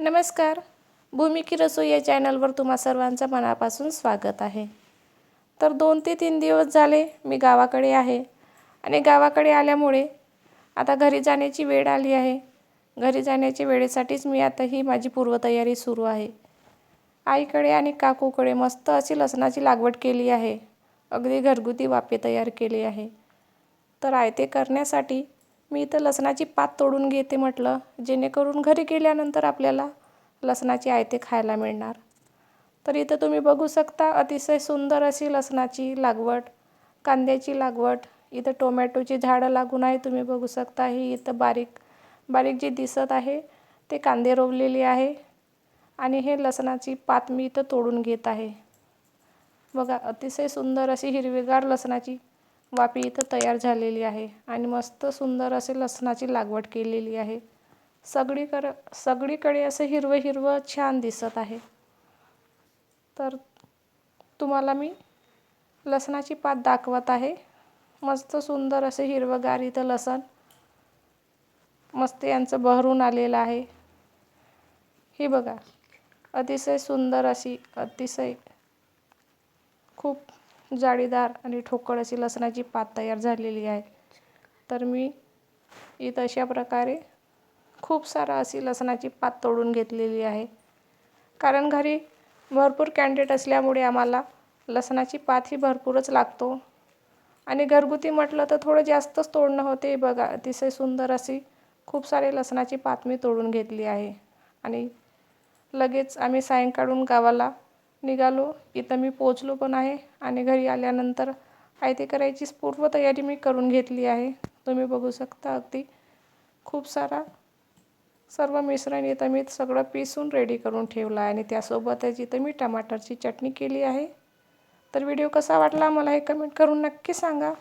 नमस्कार. भूमिकी रसोई या चॅनलवर तुम्हा सर्वांचं मनापासून स्वागत आहे. तर दोन ते तीन दिवस झाले मी गावाकडे आहे आणि गावाकडे आल्यामुळे आता घरी जाण्याची वेळ आली आहे. घरी जाण्याच्या वेळेसाठीच मी आता ही माझी पूर्वतयारी सुरू आहे. आईकडे आणि काकूकडे मस्त अशी लसणाची लागवड केली आहे. अगदी घरगुती वाफे तयार केली आहे. तर आयते करण्यासाठी मी इथं लसणाची पात तोडून घेते म्हटलं जेणेकरून घरी गेल्यानंतर आपल्याला लसणाची आयते खायला मिळणार. तर इथं तुम्ही बघू शकता अतिशय सुंदर अशी लसणाची लागवड कांद्याची लागवड इथं टोमॅटोची झाडं लागून आहे तुम्ही बघू शकता ही इथं बारीक बारीक जी दिसत आहे ते कांदे रोवलेले आहे आणि हे लसणाची पात मी इथं तोडून घेत आहे. बघा अतिशय सुंदर अशी हिरवीगार लसणाची वाफी इथं तयार झालेली आहे आणि मस्त सुंदर असे लसणाची लागवड केलेली आहे. सगळीकडं सगळीकडे असं हिरवं हिरवं छान दिसत आहे. तर तुम्हाला मी लसणाची पात दाखवत आहे. मस्त सुंदर असे हिरवंगार इथं लसण मस्त यांचं बहरून आलेलं आहे. हे बघा अतिशय सुंदर अशी अतिशय खूप जाळीदार आणि ठोकळ अशी लसणाची पात तयार झालेली आहे. तर मी इथं अशा प्रकारे खूप सारा अशी लसणाची पात तोडून घेतलेली आहे. कारण घरी भरपूर कॅन्डिडेट असल्यामुळे आम्हाला लसणाची पात ही भरपूरच लागतो. आणि घरगुती म्हटलं तर थोडं जास्तच तोडणं होते. बघा अतिशय सुंदर अशी खूप सारे लसणाची पात मी तोडून घेतली आहे. आणि लगेच आम्ही सायंकाळून गावाला निघालो. इथं मी पोचलो पण आहे आणि घरी आल्यानंतर आयते करायची पूर्वतयारी मी करून घेतली आहे. तुम्ही बघू शकता अगदी खूप सारा सर्व मिश्रण इथं मी सगळं पिसून रेडी करून ठेवलं आहे आणि त्यासोबतच इथं मी टमाटरची चटणी केली आहे. तर व्हिडिओ कसा वाटला? मला हे कमेंट करून नक्की सांगा.